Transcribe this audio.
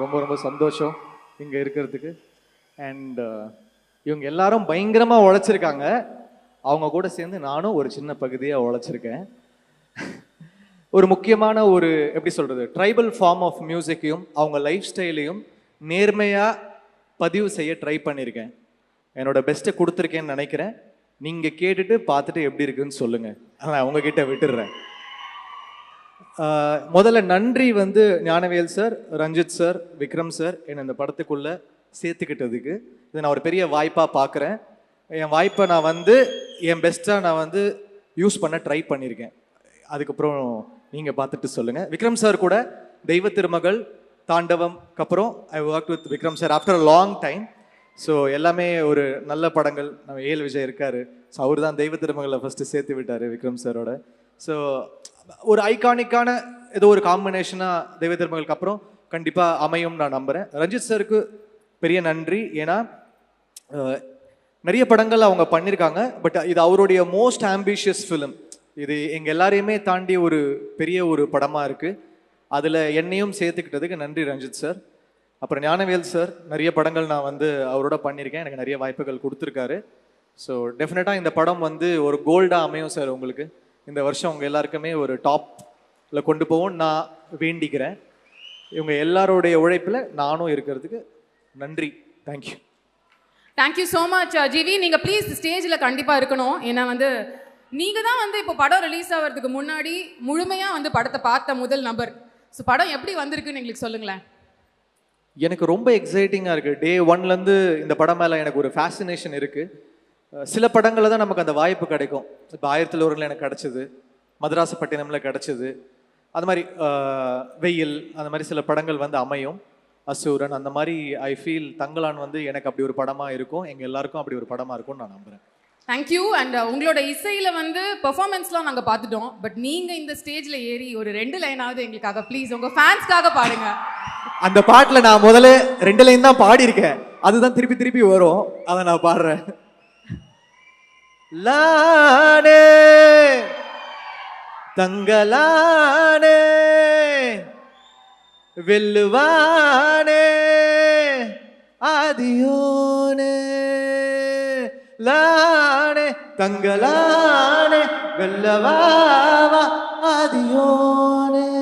ரொம்ப ரொம்ப சந்தோஷம் இங்கே இருக்கிறதுக்கு. அண்ட் uh, இவங்க எல்லாரும் பயங்கரமாக உழைச்சிருக்காங்க. அவங்க கூட சேர்ந்து நானும் ஒரு சின்ன பகுதியாக உழைச்சிருக்கேன். ஒரு முக்கியமான ஒரு எப்படி சொல்கிறது ட்ரைபல் ஃபார்ம் ஆஃப் மியூசிக்கையும் அவங்க லைஃப் ஸ்டைலையும் நேர்மையாக பதிவு செய்ய ட்ரை பண்ணியிருக்கேன் என்னோட பெஸ்ட்டை கொடுத்துருக்கேன்னு நினைக்கிறேன். நீங்கள் கேட்டுட்டு பார்த்துட்டு எப்படி இருக்குன்னு சொல்லுங்கள் நான் உங்ககிட்ட விட்டுடுறேன் முதல்ல நன்றி வந்து Gnanavel sir Ranjith sir Vikram sir என்னை இந்த படத்துக்குள்ளே சேர்த்துக்கிட்டதுக்கு. இதை நான் ஒரு பெரிய வாய்ப்பாக பார்க்குறேன் என் வாய்ப்பை நான் வந்து என் பெஸ்ட்டாக நான் வந்து யூஸ் பண்ண ட்ரை பண்ணியிருக்கேன் அதுக்கப்புறம் நீங்கள் பார்த்துட்டு சொல்லுங்கள் விக்ரம் சார் கூட தெய்வ திருமகள் தாண்டவம்க்கு அப்புறம் I work with Vikram sir after a long time so எல்லாமே ஒரு நல்ல படங்கள். நம்ம ஏல் விஜய் இருக்காரு. ஸோ அவர் தான் தெய்வ திருமகளை ஃபஸ்ட்டு சேர்த்து விட்டார் விக்ரம் சாரோட. ஸோ ஒரு ஐகானிக்கான ஏதோ ஒரு காம்பினேஷனாக தெய்வ திருமகளுக்கு அப்புறம் கண்டிப்பாக அமையும் நான் நம்புகிறேன் ரஞ்சித் சாருக்கு பெரிய நன்றி. ஏன்னா நிறைய படங்கள் அவங்க பண்ணியிருக்காங்க பட் இது அவருடைய மோஸ்ட் ஆம்பிஷியஸ் ஃபிலிம் இது எங்கள் எல்லாரையுமே தாண்டி ஒரு பெரிய ஒரு படமாக இருக்குது அதில் என்னையும் சேர்த்துக்கிட்டதுக்கு நன்றி ரஞ்சித் சார் அப்புறம் ஞானவேல் சார் நிறைய படங்கள் நான் வந்து அவரோட பண்ணியிருக்கேன் எனக்கு நிறைய வாய்ப்புகள் கொடுத்துருக்காரு. ஸோ டெஃபினட்டாக இந்த படம் வந்து ஒரு கோல்டாக அமையும் சார் உங்களுக்கு. இந்த வருஷம் உங்கள் எல்லாருக்குமே ஒரு டாப்பில் கொண்டு போவோம் நான் வேண்டிக்கிறேன். இவங்க எல்லாருடைய உழைப்பில் நானும் இருக்கிறதுக்கு நன்றி. Thank you thank you so much GV நீங்க ப்ளீஸ் ஸ்டேஜ்ல கண்டிப்பா இருக்கணும். ஏன்னா வந்து நீங்க தான் வந்து இப்போ படம் ரிலீஸ் ஆகிறதுக்கு முன்னாடி முழுமையா வந்து படத்தை பார்த்த முதல் நபர். ஸோ படம் எப்படி வந்திருக்குன்னு எங்களுக்கு சொல்லுங்களேன். எனக்கு ரொம்ப எக்ஸைட்டிங்காக இருக்குது டே ஒன்லேருந்து இந்த படம் மேலே எனக்கு ஒரு ஃபேசினேஷன் இருக்குது சில படங்களில் தான் நமக்கு அந்த வாய்ப்பு கிடைக்கும். இப்போ ஆயிரத்தில் ஒருல எனக்கு கிடச்சிது. மதராசப்பட்டினமில் கிடச்சிது. அது மாதிரி வெயில் அந்த மாதிரி சில படங்கள் வந்து அமையும். அசூரன் அந்த மாதிரி ஐ ஃபீல் தங்கலான் வந்து எனக்கு அப்படி ஒரு படமாக இருக்கும். எங்கள் எல்லாருக்கும் அப்படி ஒரு படமாக இருக்கும்னு நான் நம்புகிறேன் தேங்க்யூ அண்ட் உங்களோட இசையில வந்து பெர்ஃபார்மன்ஸ்லாம் நாங்க பார்த்துட்டோம். பட் நீங்க இந்த ஸ்டேஜ்ல ஏறி ஒரு ரெண்டு லைனாவது எங்களுக்காக ப்ளீஸ் உங்க ஃபேன்ஸ்க்காக பாடுங்க. அந்த பாட்டில் நான் முதல்ல ரெண்டு லைன் தான் பாடியிருக்கேன். அதுதான் திருப்பி திருப்பி வரும். அதை நான் பாடுறேன். லானே. தங்கலானே. வெல்லுவானே. ஆதியோனே. லானே. தங்கலானே. வெல்லவாவா. ஆதியோனே.